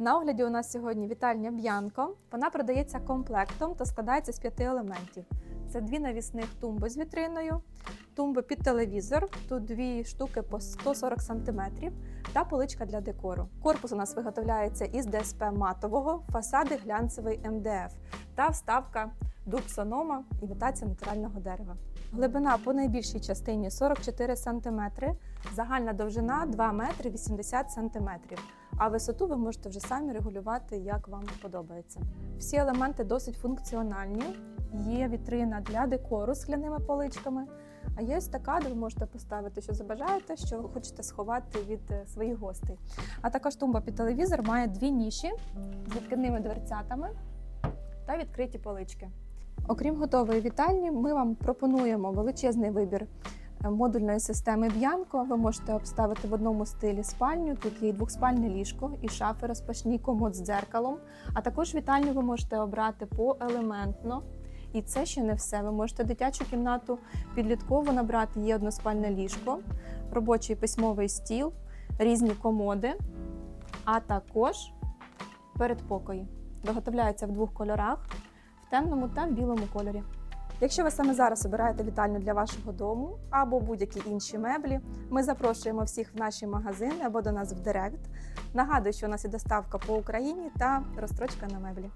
На огляді у нас сьогодні вітальня Б'янко. Вона продається комплектом та складається з п'яти елементів. Це дві навісних тумби з вітриною, тумби під телевізор, тут дві штуки по 140 см та поличка для декору. Корпус у нас виготовляється із ДСП матового, фасади глянцевий МДФ та вставка дуб сонома, імітація натурального дерева. Глибина по найбільшій частині 44 см, загальна довжина 2 метри 80 см а висоту ви можете вже самі регулювати, як вам подобається. Всі елементи досить функціональні. Є вітрина для декору з скляними поличками. А є ось така, де ви можете поставити, що забажаєте, що ви хочете сховати від е, своїх гостей. А також тумба під телевізор має дві ніші з відкидними дверцятами та відкриті полички. Окрім готової вітальні, ми вам пропонуємо величезний вибір модульної системи Б'янко. Ви можете обставити в одному стилі спальню. Тут є двохспальне ліжко, і шафи розпашні, комод з дзеркалом. А також вітальню ви можете обрати поелементно. І це ще не все. Ви можете дитячу кімнату підліткову набрати. Є односпальне ліжко, робочий письмовий стіл, різні комоди, а також передпокої. Виготовляються в двох кольорах в темному та в білому кольорі. Якщо ви саме зараз обираєте вітальню для вашого дому або будь-які інші меблі, ми запрошуємо всіх в наші магазини або до нас в Директ. Нагадую, що у нас є доставка по Україні та розстрочка на меблі.